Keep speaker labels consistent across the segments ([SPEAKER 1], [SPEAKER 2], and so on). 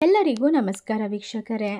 [SPEAKER 1] ಎಲ್ಲರಿಗೂ ನಮಸ್ಕಾರ ವೀಕ್ಷಕರೇ.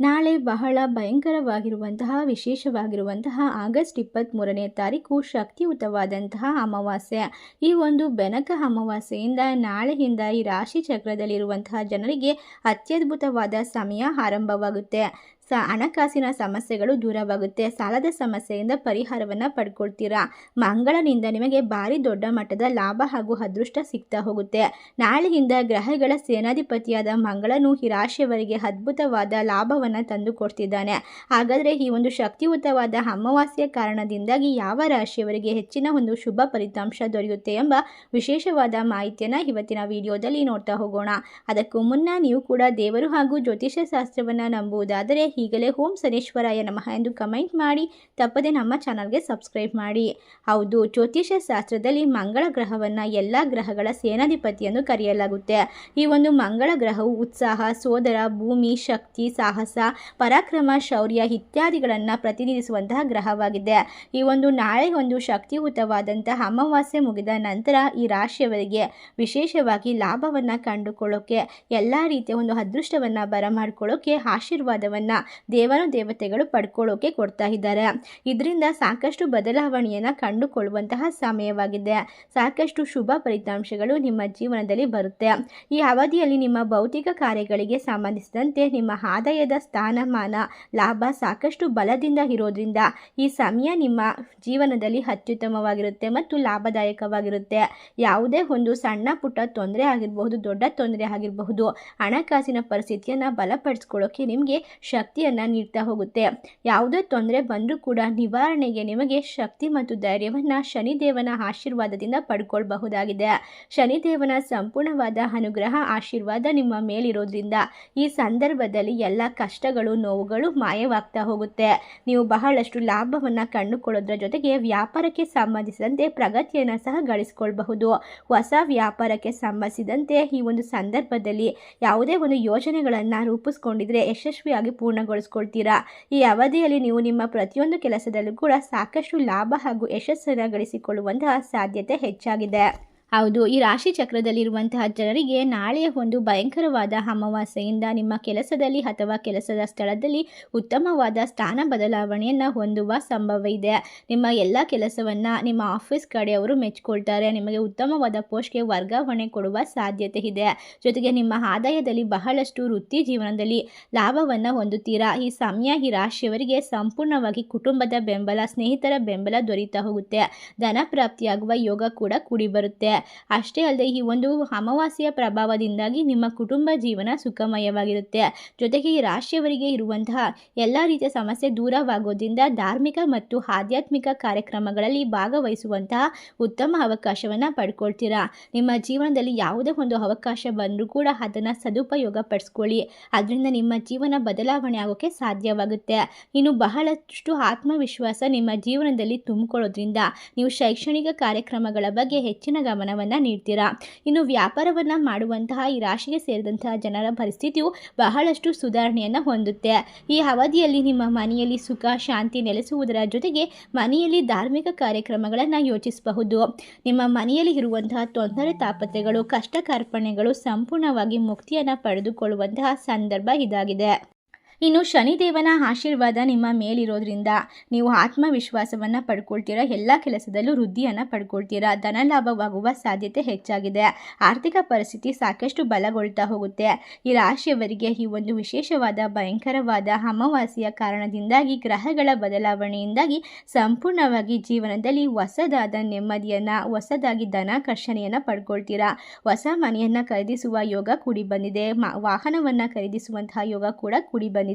[SPEAKER 1] ನಾಳೆ ಬಹಳ ಭಯಂಕರವಾಗಿರುವಂತಹ, ವಿಶೇಷವಾಗಿರುವಂತಹ ಆಗಸ್ಟ್ ಇಪ್ಪತ್ತ್ಮೂರನೇ ತಾರೀಕು ಶಕ್ತಿಯುತವಾದಂತಹ ಅಮಾವಾಸ್ಯೆ. ಈ ಒಂದು ಬೆನಕ ಅಮಾವಾಸ್ಯೆಯಿಂದ ನಾಳೆಯಿಂದ ಈ ರಾಶಿ ಚಕ್ರದಲ್ಲಿರುವಂತಹ ಜನರಿಗೆ ಅತ್ಯದ್ಭುತವಾದ ಸಮಯ ಆರಂಭವಾಗುತ್ತೆ. ಸ ಹಣಕಾಸಿನ ಸಮಸ್ಯೆಗಳು ದೂರವಾಗುತ್ತೆ. ಸಾಲದ ಸಮಸ್ಯೆಯಿಂದ ಪರಿಹಾರವನ್ನು ಪಡ್ಕೊಳ್ತೀರಾ? ಮಂಗಳನಿಂದ ನಿಮಗೆ ಭಾರಿ ದೊಡ್ಡ ಮಟ್ಟದ ಲಾಭ ಹಾಗೂ ಅದೃಷ್ಟ ಸಿಗ್ತಾ ಹೋಗುತ್ತೆ. ನಾಳೆಯಿಂದ ಗ್ರಹಗಳ ಸೇನಾಧಿಪತಿಯಾದ ಮಂಗಳನು ಈ ರಾಶಿಯವರಿಗೆ ಅದ್ಭುತವಾದ ಲಾಭವನ್ನು ತಂದು ಕೊಡ್ತಿದ್ದಾನೆ ಹಾಗಾದರೆ ಈ ಒಂದು ಶಕ್ತಿಯುತವಾದ ಅಮಾವಾಸ್ಯ ಕಾರಣದಿಂದಾಗಿ ಯಾವ ರಾಶಿಯವರಿಗೆ ಹೆಚ್ಚಿನ ಒಂದು ಶುಭ ಫಲಿತಾಂಶ ದೊರೆಯುತ್ತೆ ಎಂಬ ವಿಶೇಷವಾದ ಮಾಹಿತಿಯನ್ನು ಇವತ್ತಿನ ವಿಡಿಯೋದಲ್ಲಿ ನೋಡ್ತಾ ಹೋಗೋಣ. ಅದಕ್ಕೂ ಮುನ್ನ ನೀವು ಕೂಡ ದೇವರು ಹಾಗೂ ಜ್ಯೋತಿಷ್ಯ ಶಾಸ್ತ್ರವನ್ನು ನಂಬುವುದಾದರೆ ಈಗಲೇ ಓಂ ಸನೇಶ್ವರಾಯ ನಮಃ ಎಂದು ಕಮೆಂಟ್ ಮಾಡಿ. ತಪ್ಪದೆ ನಮ್ಮ ಚಾನಲ್ಗೆ ಸಬ್ಸ್ಕ್ರೈಬ್ ಮಾಡಿ. ಹೌದು, ಜ್ಯೋತಿಷ್ಯ ಶಾಸ್ತ್ರದಲ್ಲಿ ಮಂಗಳ ಗ್ರಹವನ್ನು ಎಲ್ಲ ಗ್ರಹಗಳ ಸೇನಾಧಿಪತಿಯನ್ನು ಕರೆಯಲಾಗುತ್ತೆ. ಈ ಒಂದು ಮಂಗಳ ಗ್ರಹವು ಉತ್ಸಾಹ, ಸೋದರ, ಭೂಮಿ, ಶಕ್ತಿ, ಸಾಹಸ, ಪರಾಕ್ರಮ, ಶೌರ್ಯ ಇತ್ಯಾದಿಗಳನ್ನು ಪ್ರತಿನಿಧಿಸುವಂತಹ ಗ್ರಹವಾಗಿದೆ. ಈ ಒಂದು ನಾಳೆ ಒಂದು ಶಕ್ತಿಯುತವಾದಂತಹ ಅಮಾವಾಸ್ಯೆ ಮುಗಿದ ನಂತರ ಈ ರಾಶಿಯವರಿಗೆ ವಿಶೇಷವಾಗಿ ಲಾಭವನ್ನು ಕಂಡುಕೊಳ್ಳೋಕೆ, ಎಲ್ಲ ರೀತಿಯ ಒಂದು ಅದೃಷ್ಟವನ್ನು ಬರಮಾಡ್ಕೊಳ್ಳೋಕೆ, ಆಶೀರ್ವಾದವನ್ನು ದೇವರ ದೇವತೆಗಳು ಪಡ್ಕೊಳ್ಳೋಕೆ ಕೊಡ್ತಾ ಇದ್ದಾರೆ. ಇದರಿಂದ ಸಾಕಷ್ಟು ಬದಲಾವಣೆಯನ್ನು ಕಂಡುಕೊಳ್ಳುವಂತಹ ಸಮಯವಾಗಿದೆ. ಸಾಕಷ್ಟು ಶುಭ ಫಲಿತಾಂಶಗಳು ನಿಮ್ಮ ಜೀವನದಲ್ಲಿ ಬರುತ್ತೆ. ಈ ಅವಧಿಯಲ್ಲಿ ನಿಮ್ಮ ಭೌತಿಕ ಕಾರ್ಯಗಳಿಗೆ ಸಂಬಂಧಿಸಿದಂತೆ ನಿಮ್ಮ ಆದಾಯದ ಸ್ಥಾನಮಾನ ಲಾಭ ಸಾಕಷ್ಟು ಬಲದಿಂದ ಇರೋದ್ರಿಂದ ಈ ಸಮಯ ನಿಮ್ಮ ಜೀವನದಲ್ಲಿ ಅತ್ಯುತ್ತಮವಾಗಿರುತ್ತೆ ಮತ್ತು ಲಾಭದಾಯಕವಾಗಿರುತ್ತೆ. ಯಾವುದೇ ಒಂದು ಸಣ್ಣ ಪುಟ್ಟ ತೊಂದರೆ ಆಗಿರಬಹುದು, ದೊಡ್ಡ ತೊಂದರೆ ಆಗಿರಬಹುದು, ಹಣಕಾಸಿನ ಪರಿಸ್ಥಿತಿಯನ್ನು ಬಲಪಡಿಸ್ಕೊಳ್ಳೋಕೆ ನಿಮಗೆ ಶಕ್ತಿಯನ್ನು ನೀಡ್ತಾ ಹೋಗುತ್ತೆ. ಯಾವುದೇ ತೊಂದರೆ ಬಂದರೂ ಕೂಡ ನಿವಾರಣೆಗೆ ನಿಮಗೆ ಶಕ್ತಿ ಮತ್ತು ಧೈರ್ಯವನ್ನು ಶನಿದೇವನ ಆಶೀರ್ವಾದದಿಂದ ಪಡ್ಕೊಳ್ಬಹುದಾಗಿದೆ. ಶನಿದೇವನ ಸಂಪೂರ್ಣವಾದ ಅನುಗ್ರಹ, ಆಶೀರ್ವಾದ ನಿಮ್ಮ ಮೇಲಿರೋದ್ರಿಂದ ಈ ಸಂದರ್ಭದಲ್ಲಿ ಎಲ್ಲ ಕಷ್ಟಗಳು, ನೋವುಗಳು ಮಾಯವಾಗ್ತಾ ಹೋಗುತ್ತೆ. ನೀವು ಬಹಳಷ್ಟು ಲಾಭವನ್ನು ಕಂಡುಕೊಳ್ಳೋದ್ರ ಜೊತೆಗೆ ವ್ಯಾಪಾರಕ್ಕೆ ಸಂಬಂಧಿಸಿದಂತೆ ಪ್ರಗತಿಯನ್ನು ಸಹ ಗಳಿಸ್ಕೊಳ್ಬಹುದು. ಹೊಸ ವ್ಯಾಪಾರಕ್ಕೆ ಸಂಬಂಧಿಸಿದಂತೆ ಈ ಒಂದು ಸಂದರ್ಭದಲ್ಲಿ ಯಾವುದೇ ಒಂದು ಯೋಜನೆಗಳನ್ನು ರೂಪಿಸ್ಕೊಂಡಿದ್ರೆ ಯಶಸ್ವಿಯಾಗಿ ಪೂರ್ಣಗೊಳಿಸ್ಕೊಳ್ತೀರಾ ಈ ಅವಧಿಯಲ್ಲಿ ನೀವು ನಿಮ್ಮ ಪ್ರತಿಯೊಂದು ಕೆಲಸದಲ್ಲೂ ಕೂಡ ಸಾಕಷ್ಟು ಲಾಭ ಹಾಗೂ ಯಶಸ್ಸನ್ನು ಗಳಿಸಿಕೊಳ್ಳುವಂತಹ ಸಾಧ್ಯತೆ ಹೆಚ್ಚಾಗಿದೆ. ಹೌದು, ಈ ರಾಶಿ ಚಕ್ರದಲ್ಲಿರುವಂತಹ ಜನರಿಗೆ ನಾಳೆಯ ಒಂದು ಭಯಂಕರವಾದ ಅಮಾವಾಸ್ಯೆಯಿಂದ ನಿಮ್ಮ ಕೆಲಸದಲ್ಲಿ ಅಥವಾ ಕೆಲಸದ ಸ್ಥಳದಲ್ಲಿ ಉತ್ತಮವಾದ ಸ್ಥಾನ ಬದಲಾವಣೆಯನ್ನು ಹೊಂದುವ ಸಂಭವ ಇದೆ. ನಿಮ್ಮ ಎಲ್ಲ ಕೆಲಸವನ್ನು ನಿಮ್ಮ ಆಫೀಸ್ ಕಡೆಯವರು ಮೆಚ್ಚಿಕೊಳ್ತಾರೆ ನಿಮಗೆ ಉತ್ತಮವಾದ ಪೋಸ್ಟ್ಗೆ ವರ್ಗಾವಣೆ ಕೊಡುವ ಸಾಧ್ಯತೆ ಇದೆ. ಜೊತೆಗೆ ನಿಮ್ಮ ಆದಾಯದಲ್ಲಿ ಬಹಳಷ್ಟು ವೃತ್ತಿ ಜೀವನದಲ್ಲಿ ಲಾಭವನ್ನು ಹೊಂದುತ್ತೀರಾ? ಈ ಸಮಯ, ಈ ರಾಶಿಯವರಿಗೆ ಸಂಪೂರ್ಣವಾಗಿ ಕುಟುಂಬದ ಬೆಂಬಲ, ಸ್ನೇಹಿತರ ಬೆಂಬಲ ದೊರೀತಾ ಹೋಗುತ್ತೆ. ಧನ ಪ್ರಾಪ್ತಿಯಾಗುವ ಯೋಗ ಕೂಡ ಕೂಡಿ ಬರುತ್ತೆ. ಅಷ್ಟೇ ಅಲ್ಲದೆ ಈ ಒಂದು ಅಮಾವಾಸ್ಯೆಯ ಪ್ರಭಾವದಿಂದಾಗಿ ನಿಮ್ಮ ಕುಟುಂಬ ಜೀವನ ಸುಖಮಯವಾಗಿರುತ್ತೆ. ಜೊತೆಗೆ ಈ ರಾಶಿಯವರಿಗೆ ಇರುವಂತಹ ಎಲ್ಲ ರೀತಿಯ ಸಮಸ್ಯೆ ದೂರವಾಗೋದ್ರಿಂದ ಧಾರ್ಮಿಕ ಮತ್ತು ಆಧ್ಯಾತ್ಮಿಕ ಕಾರ್ಯಕ್ರಮಗಳಲ್ಲಿ ಭಾಗವಹಿಸುವಂತಹ ಉತ್ತಮ ಅವಕಾಶವನ್ನು ಪಡ್ಕೊಳ್ತೀರಾ? ನಿಮ್ಮ ಜೀವನದಲ್ಲಿ ಯಾವುದೇ ಒಂದು ಅವಕಾಶ ಬಂದರೂ ಕೂಡ ಅದನ್ನು ಸದುಪಯೋಗ ಪಡಿಸ್ಕೊಳ್ಳಿ ಅದರಿಂದ ನಿಮ್ಮ ಜೀವನ ಬದಲಾವಣೆ ಆಗೋಕ್ಕೆ ಸಾಧ್ಯವಾಗುತ್ತೆ. ಇನ್ನು ಬಹಳಷ್ಟು ಆತ್ಮವಿಶ್ವಾಸ ನಿಮ್ಮ ಜೀವನದಲ್ಲಿ ತುಂಬಿಕೊಳ್ಳೋದ್ರಿಂದ ನೀವು ಶೈಕ್ಷಣಿಕ ಕಾರ್ಯಕ್ರಮಗಳ ಬಗ್ಗೆ ಹೆಚ್ಚಿನ ಗಮನವನ್ನು ನೀಡ್ತೀರಾ? ಇನ್ನು ವ್ಯಾಪಾರವನ್ನು ಮಾಡುವಂತಹ ಈ ರಾಶಿಗೆ ಸೇರಿದಂತಹ ಜನರ ಪರಿಸ್ಥಿತಿಯು ಬಹಳಷ್ಟು ಸುಧಾರಣೆಯನ್ನು ಹೊಂದುತ್ತೆ. ಈ ಅವಧಿಯಲ್ಲಿ ನಿಮ್ಮ ಮನೆಯಲ್ಲಿ ಸುಖ, ಶಾಂತಿ ನೆಲೆಸುವುದರ ಜೊತೆಗೆ ಮನೆಯಲ್ಲಿ ಧಾರ್ಮಿಕ ಕಾರ್ಯಕ್ರಮಗಳನ್ನು ಯೋಚಿಸಬಹುದು. ನಿಮ್ಮ ಮನೆಯಲ್ಲಿ ಇರುವಂತಹ ತೊಂದರೆ, ತಾಪತ್ರೆಗಳು, ಕಷ್ಟ ಕಾರ್ಪಣೆಗಳು ಸಂಪೂರ್ಣವಾಗಿ ಮುಕ್ತಿಯನ್ನು ಪಡೆದುಕೊಳ್ಳುವಂತಹ ಸಂದರ್ಭ ಇದಾಗಿದೆ. ಇನ್ನು ಶನಿದೇವನ ಆಶೀರ್ವಾದ ನಿಮ್ಮ ಮೇಲಿರೋದ್ರಿಂದ ನೀವು ಆತ್ಮವಿಶ್ವಾಸವನ್ನು ಪಡ್ಕೊಳ್ತೀರಾ, ಎಲ್ಲ ಕೆಲಸದಲ್ಲೂ ವೃದ್ಧಿಯನ್ನು ಪಡ್ಕೊಳ್ತೀರಾ ಧನ ಲಾಭವಾಗುವ ಸಾಧ್ಯತೆ ಹೆಚ್ಚಾಗಿದೆ. ಆರ್ಥಿಕ ಪರಿಸ್ಥಿತಿ ಸಾಕಷ್ಟು ಬಲಗೊಳ್ತಾ ಹೋಗುತ್ತೆ. ಈ ರಾಶಿಯವರಿಗೆ ಈ ಒಂದು ವಿಶೇಷವಾದ, ಭಯಂಕರವಾದ ಅಮಾವಾಸೆಯ ಕಾರಣದಿಂದಾಗಿ, ಗ್ರಹಗಳ ಬದಲಾವಣೆಯಿಂದಾಗಿ ಸಂಪೂರ್ಣವಾಗಿ ಜೀವನದಲ್ಲಿ ಹೊಸದಾದ ನೆಮ್ಮದಿಯನ್ನು, ಹೊಸದಾಗಿ ಧನಾಕರ್ಷಣೆಯನ್ನು ಪಡ್ಕೊಳ್ತೀರಾ? ಹೊಸ ಮನೆಯನ್ನು ಖರೀದಿಸುವ ಯೋಗ ಕೂಡಿ ಬಂದಿದೆ. ವಾಹನವನ್ನು ಖರೀದಿಸುವಂತಹ ಯೋಗ ಕೂಡ ಕೂಡಿ ಬಂದಿದೆ.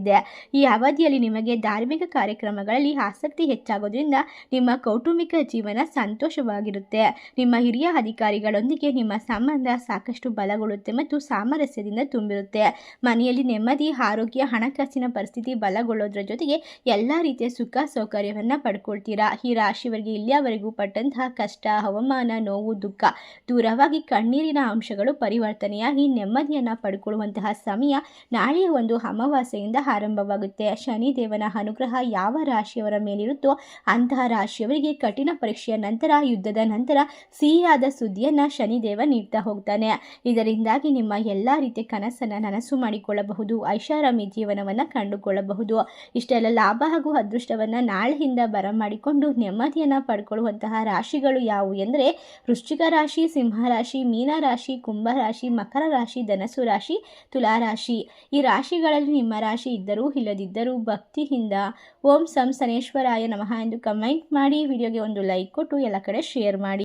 [SPEAKER 1] ಈ ಅವಧಿಯಲ್ಲಿ ನಿಮಗೆ ಧಾರ್ಮಿಕ ಕಾರ್ಯಕ್ರಮಗಳಲ್ಲಿ ಆಸಕ್ತಿ ಹೆಚ್ಚಾಗೋದ್ರಿಂದ ನಿಮ್ಮ ಕೌಟುಂಬಿಕ ಜೀವನ ಸಂತೋಷವಾಗಿರುತ್ತೆ. ನಿಮ್ಮ ಹಿರಿಯ ಅಧಿಕಾರಿಗಳೊಂದಿಗೆ ನಿಮ್ಮ ಸಂಬಂಧ ಸಾಕಷ್ಟು ಬಲಗೊಳ್ಳುತ್ತೆ ಮತ್ತು ಸಾಮರಸ್ಯದಿಂದ ತುಂಬಿರುತ್ತೆ. ಮನೆಯಲ್ಲಿ ನೆಮ್ಮದಿ, ಆರೋಗ್ಯ, ಹಣಕಾಸಿನ ಪರಿಸ್ಥಿತಿ ಬಲಗೊಳ್ಳೋದ್ರ ಜೊತೆಗೆ ಎಲ್ಲ ರೀತಿಯ ಸುಖ ಸೌಕರ್ಯವನ್ನು ಪಡ್ಕೊಳ್ತೀರಾ? ಈ ರಾಶಿಯವರಿಗೆ ಇಲ್ಲಿಯವರೆಗೂ ಪಟ್ಟಂತಹ ಕಷ್ಟ ಹವಾಮಾನ ನೋವು, ದುಃಖ ದೂರವಾಗಿ ಕಣ್ಣೀರಿನ ಅಂಶಗಳು ಪರಿವರ್ತನೆಯಾಗಿ ನೆಮ್ಮದಿಯನ್ನು ಪಡ್ಕೊಳ್ಳುವಂತಹ ಸಮಯ ನಾಳೆಯ ಒಂದು ಅಮಾವಾಸ್ಯೆಯಿಂದ ಆರಂಭವಾಗುತ್ತೆ. ಶನಿದೇವನ ಅನುಗ್ರಹ ಯಾವ ರಾಶಿಯವರ ಮೇಲಿರುತ್ತೋ ಅಂತಹ ರಾಶಿಯವರಿಗೆ ಕಠಿಣ ಪರೀಕ್ಷೆಯ ನಂತರ, ಯುದ್ಧದ ನಂತರ ಸಿಹಿಯಾದ ಸುದ್ದಿಯನ್ನು ಶನಿದೇವ ನೀಡ್ತಾ ಹೋಗ್ತಾನೆ. ಇದರಿಂದಾಗಿ ನಿಮ್ಮ ಎಲ್ಲ ರೀತಿಯ ಕನಸನ್ನು ನನಸು ಮಾಡಿಕೊಳ್ಳಬಹುದು, ಐಷಾರಾಮಿ ಜೀವನವನ್ನು ಕಂಡುಕೊಳ್ಳಬಹುದು. ಇಷ್ಟೆಲ್ಲ ಲಾಭ ಹಾಗೂ ಅದೃಷ್ಟವನ್ನು ನಾಳೆಯಿಂದ ಬರಮಾಡಿಕೊಂಡು ನೆಮ್ಮದಿಯನ್ನು ಪಡ್ಕೊಳ್ಳುವಂತಹ ರಾಶಿಗಳು ಯಾವುವು ಎಂದರೆ, ವೃಶ್ಚಿಕ ರಾಶಿ, ಸಿಂಹ ರಾಶಿ, ಮೀನ ರಾಶಿ, ಕುಂಭ ರಾಶಿ, ಮಕರ ರಾಶಿ, ಧನಸು ರಾಶಿ, ತುಲಾ ರಾಶಿ. ಈ ರಾಶಿಗಳಲ್ಲಿ ನಿಮ್ಮ ರಾಶಿ ಇದ್ದರೂ ಇಲ್ಲದಿದ್ದರೂ ಭಕ್ತಿಯಿಂದ ಓಂ ಸಂ ಸನೇಶ್ವರಾಯ ನಮಃ ಎಂದು ಕಮೆಂಟ್ ಮಾಡಿ, ವಿಡಿಯೋಗೆ ಒಂದು ಲೈಕ್ ಕೊಟ್ಟು ಎಲ್ಲ ಕಡೆ ಶೇರ್ ಮಾಡಿ.